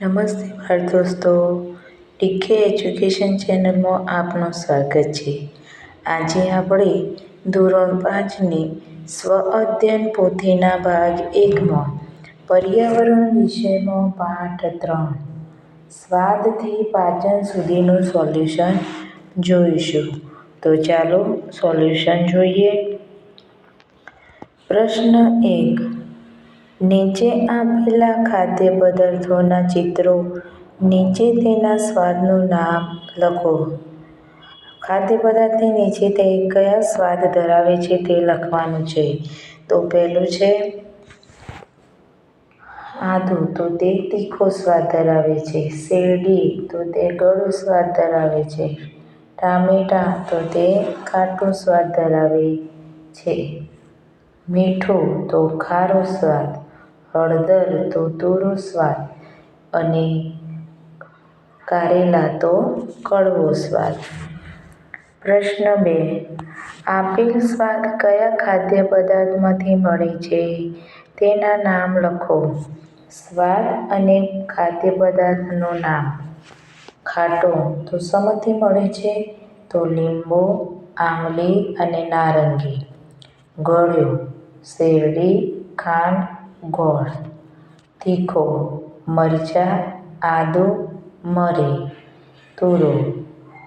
નમસ્તે બાળ દોસ્તો ડીકે એજ્યુકેશન ચેનલમાં આપનું સ્વાગત છે. આજે આપણે ધોરણ પાંચની સ્વ અધ્યયન પોથીના ભાગ એકમાં પર્યાવરણ વિષયમાં પાઠ ત્રણ, સ્વાદથી પાચન સુધીનું સોલ્યુશન જોઈશું. તો ચાલો સોલ્યુશન જોઈએ. પ્રશ્ન એક નીચે આપેલા ખાદ્ય પદાર્થોના ચિત્રો, નીચે તેના સ્વાદનું નામ લખો. ખાદ્ય પદાર્થની નીચે તે કયા સ્વાદ ધરાવે છે તે લખવાનું છે. તો પહેલું છે, આદુ. તો તે તીખો સ્વાદ ધરાવે છે. શેરડી. તો તે ગળો સ્વાદ ધરાવે છે. ટામેટાં. તો તે ખાટો સ્વાદ ધરાવે છે. મીઠું. તો ખારો સ્વાદ. હળદર તો તુરો સ્વાદ અને કારેલા તો કડવો સ્વાદ. પ્રશ્ન બે, આપેલ સ્વાદ કયા ખાદ્ય પદાર્થમાંથી મળે છે? તેના નામ લખો. સ્વાદ અને ખાદ્ય પદાર્થનું નામ. ખાટો તો શમાંથી મળે છે? તો લીંબુ, આંબલી અને નારંગી. ગળ્યો, શેરડી, ખાંડ ગોળ, તીખો, મરચાં, આદુ, મરી, તુરો,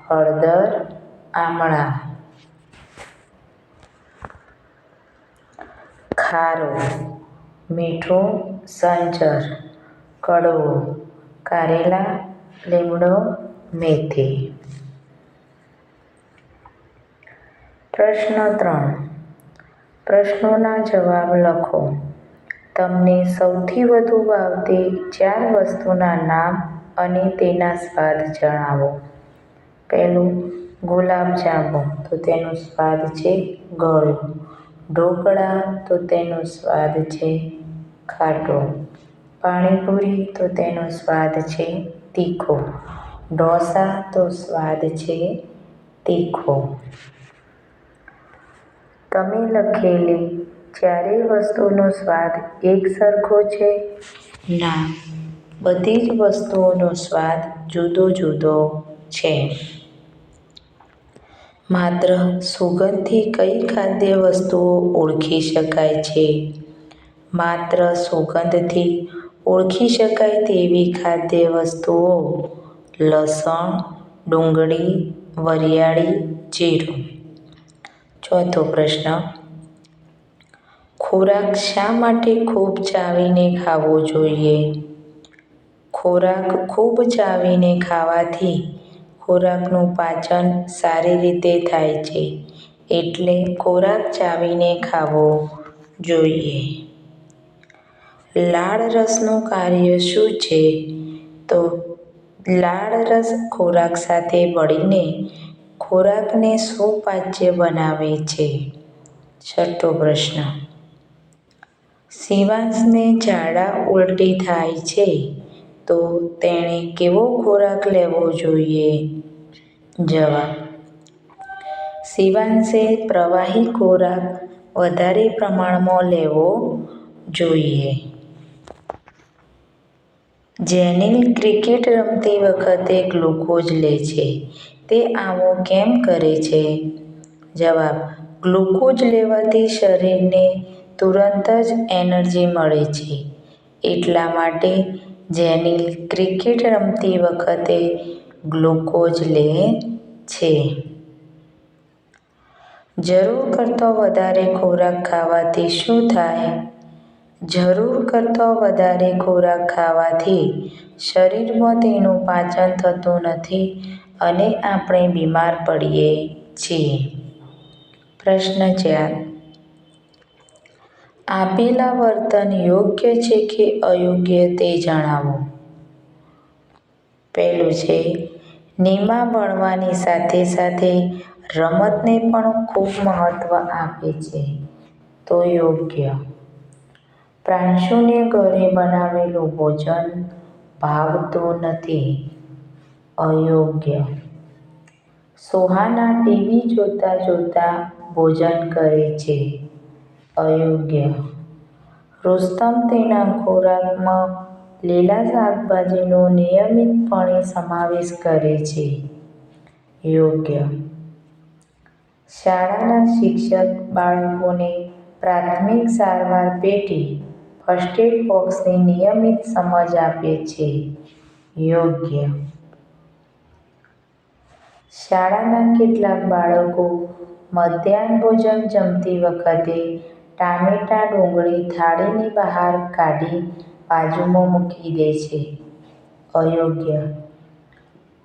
હળદર, આમળા. ખારો, મીઠું, સંચર, કડવો, કારેલા, લીમડો, મેથી. પ્રશ્ન ત્રણ. પ્રશ્નોના જવાબ લખો. તમને સૌથી વધુ ભાવતી ચાર વસ્તુના નામ અને તેના સ્વાદ જણાવો. પહેલું ગુલાબજાંબુ તો તેનો સ્વાદ છે ગળ્યો. ઢોકળા, તો તેનો સ્વાદ છે ખાટો. પાણીપુરી, તો તેનો સ્વાદ છે તીખો. ઢોસા, તો સ્વાદ છે તીખો. તમે લખેલી ચારેય વસ્તુનો સ્વાદ એક સરખો છે? ના, બધી જ વસ્તુઓનો સ્વાદ જુદો જુદો છે. માત્ર સુગંધથી કઈ ખાદ્ય વસ્તુઓ ઓળખી શકાય છે? માત્ર સુગંધથી ઓળખી શકાય તેવી ખાદ્ય વસ્તુઓ લસણ, ડુંગળી, વરિયાળી, જીરું. ચોથો પ્રશ્ન ખોરાક શા માટે ખૂબ ચાવીને ખાવો જોઈએ? ખોરાક ખૂબ ચાવીને ખાવાથી ખોરાકનું પાચન સારી રીતે થાય છે, એટલે ખોરાક ચાવીને ખાવો જોઈએ. લાળરસનું કાર્ય શું છે? તો લાળરસ ખોરાક સાથે ભળીને ખોરાકને સુપાચ્ય બનાવે છે. છઠ્ઠો પ્રશ્ન. શિવાંશને ઝાડા ઉલટી થાય છે, તો તેણે કેવો ખોરાક લેવો જોઈએ? જવાબ, શિવાંશે પ્રવાહી ખોરાક વધારે પ્રમાણમાં લેવો જોઈએ. જેનિલ ક્રિકેટ રમતી વખતે ગ્લુકોઝ લે છે, તે આવો કેમ કરે છે? જવાબ, ગ્લુકોઝ લેવાથી શરીરને તુરંત જ એનર્જી મળે છે. એટલા માટે જેનિલ ક્રિકેટ રમતી વખતે ગ્લુકોઝ લે છે. જરૂર કરતો વધારે ખોરાક ખાવાથી શું થાય? જરૂર કરતો વધારે ખોરાક ખાવાથી શરીરમાં તેનું પાચન થતું નથી અને આપણે બીમાર પડીએ છીએ. પ્રશ્ન ચાર આપેલા વર્તન યોગ્ય છે કે અયોગ્ય તે જણાવો. પહેલું છે, નિમા ભણવાની સાથે સાથે રમતને પણ ખૂબ મહત્વ આપે છે. તો યોગ્ય. પ્રાંશુને ઘરે બનાવેલું ભોજન ભાવતું નથી. અયોગ્ય. સોહાના ટીવી જોતા જોતા ભોજન કરે છે. અયોગ્ય રુસ્તમ તેના ખોરાકમાં લીલા શાકભાજીનો નિયમિતપણે સમાવેશ કરે છે. યોગ્ય. શાળાના શિક્ષક બાળકોને પ્રાથમિક સારવાર પેટી ફર્સ્ટ એડ બોક્સની નિયમિત સમજ આપે છે. યોગ્ય. શાળાના કેટલાક બાળકો મધ્યાહન ભોજન જમતી વખતે ટામેટા ડુંગળી થાળીની બહાર કાઢી બાજુમાં મૂકી દે છે. અયોગ્ય.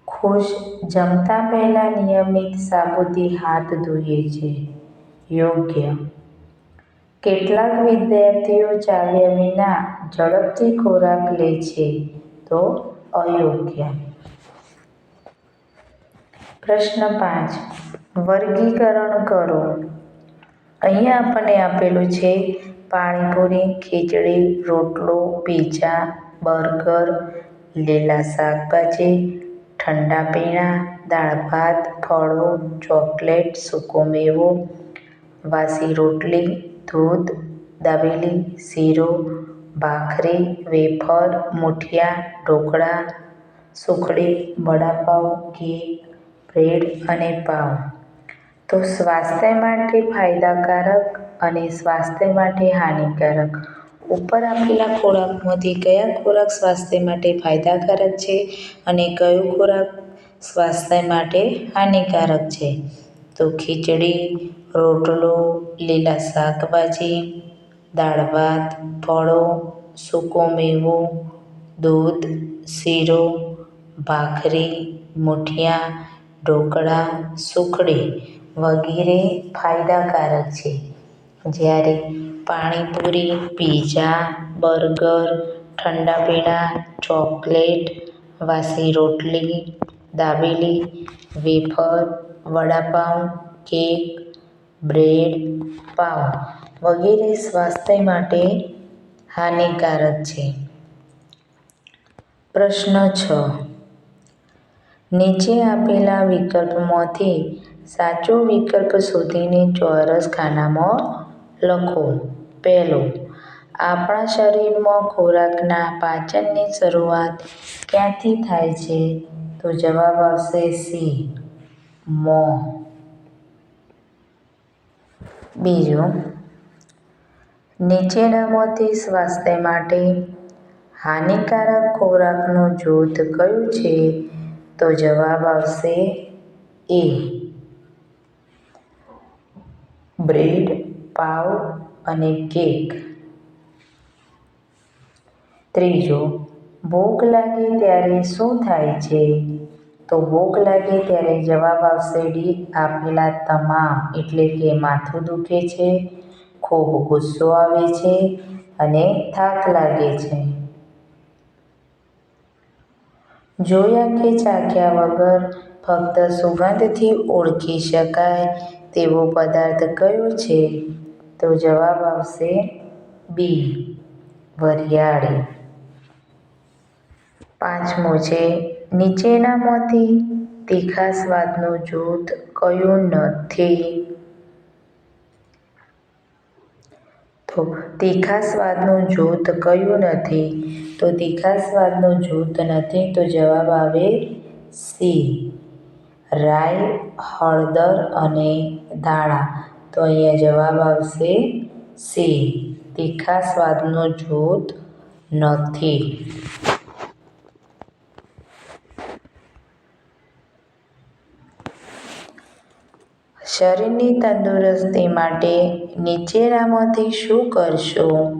ખુશ જમતા પહેલાં નિયમિત સાબુથી હાથ ધોઈએ છે. યોગ્ય. કેટલાક વિદ્યાર્થીઓ ચાવ્યા વિના ઝડપથી ખોરાક લે છે તો અયોગ્ય. પ્રશ્ન પાંચ વર્ગીકરણ કરો. અહીંયા આપણને આપેલું છે પાણીપુરી, ખીચડી, રોટલો, પીઝા બર્ગર, લીલા શાકભાજી, ઠંડા પીણા, દાળ-ભાત, ફળો, ચોકલેટ, સૂકો મેવો, વાસી રોટલી, દૂધ, દાબેલી, શીરો, ભાખરી, વેફર, મુઠિયા ઢોકળા, સુખડી, વડાપાઉં કેક, બ્રેડ અને પાવ. તો સ્વાસ્થ્ય માટે ફાયદાકારક અને સ્વાસ્થ્ય માટે હાનિકારક. ઉપર આપેલા ખોરાકમાંથી કયા ખોરાક સ્વાસ્થ્ય માટે ફાયદાકારક છે અને કયો ખોરાક સ્વાસ્થ્ય માટે હાનિકારક છે? તો ખીચડી, રોટલો, લીલા શાકભાજી, દાળ-ભાત, ફળો, સૂકો મેવો, દૂધ, શીરો, ભાખરી, મૂઠિયાં ઢોકળા, સુખડી વગેરે ફાયદાકારક છે. જ્યારે પાણીપુરી, પીઝા બર્ગર, ઠંડા પીણા, ચોકલેટ, વાસી રોટલી, dabeli, wafer, vada pav cake, bread, pav વગેરે સ્વાસ્થ્ય માટે હાનિકારક છે. પ્રશ્ન છ નીચે આપેલા વિકલ્પોમાંથી સાચો વિકલ્પ શોધીને ચોરસ ખાનામાં લખો. પહેલો, આપણા શરીરમાં ખોરાકના પાચનની શરૂઆત ક્યાંથી થાય છે? તો જવાબ આવશે સી, મોં. બીજું, નીચેનામાંથી સ્વાસ્થ્ય માટે હાનિકારક ખોરાકનું જૂથ કયું છે? તો જવાબ આવશે એ બ્રેડ, પાવ અને કેક. ત્રીજો ભૂખ લાગે ત્યારે શું થાય છે? તો ભૂખ લાગે ત્યારે જવાબ આવશે ડી આપેલા તમામ એટલે કે માથું દુખે છે, ખૂબ ગુસ્સો આવે છે અને થાક લાગે છે. જોયા કે ચાખ્યા વગર ફક્ત સુગંધથી ઓળખી શકાય તેવો પદાર્થ કયો છે? તો જવાબ આવશે બી, વરિયાળી. પાંચમો છે નીચેનામાંથી તીખા સ્વાદનું જૂથ કયું નથી? તો તીખા સ્વાદનું જૂથ કયું નથી? તો તીખા સ્વાદનું જૂથ નથી, તો જવાબ આવે સી રાઈ, હળદર અને ધાણા. તો અહીંયા જવાબ આવશે સી તીખા સ્વાદનું જૂથ નથી. શરીરની તંદુરસ્તી માટે નીચેનામાંથી શું કરશો?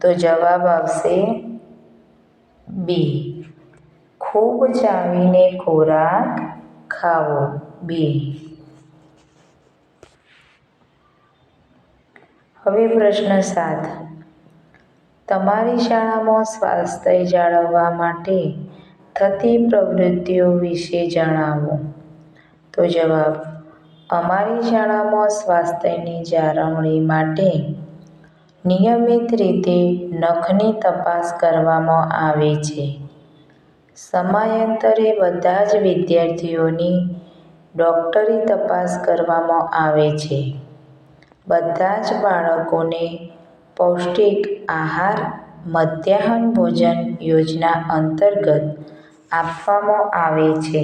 તો જવાબ આવશે બી ખૂબ ચાવીને ખોરાક ખાવો. બે હવે પ્રશ્ન સાત તમારી શાળામાં સ્વાસ્થ્ય જાળવવા માટે થતી પ્રવૃત્તિઓ વિશે જણાવો. તો જવાબ, અમારી શાળામાં સ્વાસ્થ્યની જાળવણી માટે નિયમિત રીતે નખની તપાસ કરવામાં આવે છે. સમયાંતરે બધા જ વિદ્યાર્થીઓની ડૉક્ટરી તપાસ કરવામાં આવે છે. બધા જ બાળકોને પૌષ્ટિક આહાર, મધ્યાહન ભોજન યોજના અંતર્ગત આપવામાં આવે છે?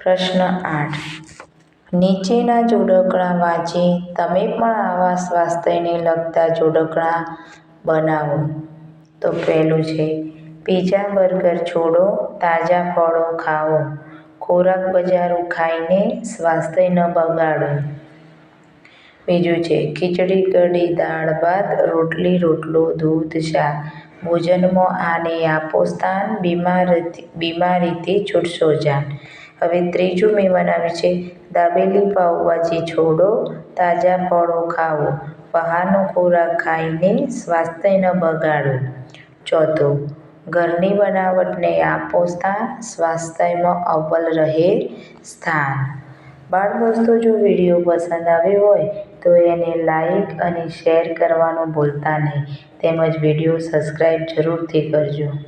પ્રશ્ન આઠ. નીચેના જોડકણા વાંચી તમે પણ આવા સ્વાસ્થ્યને લગતા જોડકણા બનાવો. તો પહેલું છે પીઝા બર્ગર છોડો, તાજા ફળો ખાઓ. ખોરાક બજારું ખાઈને સ્વાસ્થ્ય ન બગાડો. બીજું છે ખીચડી કઢી દાળ ભાત રોટલી રોટલો દૂધ શાક ભોજનમાં આને આપો સ્થાન બીમારીથી છૂટશો જાન. હવે ત્રીજું મેં બનાવ્યું છે દાબેલી પાઉભાજી છોડો, તાજા ફળો ખાઓ. બહારનો ખોરાક ખાઈને સ્વાસ્થ્ય ન બગાડો. ચોથું, ઘરની બનાવટને આપો સ્થાન સ્વાસ્થ્યમાં અવ્વલ રહે સ્થાન. બાળપોસ્તો જો વીડિયો પસંદ આવ્યો હોય, તો એને લાઈક અને શેર કરવાનું ભૂલતા નહીં તેમજ વીડિયો સબસ્ક્રાઈબ જરૂરથી કરજો.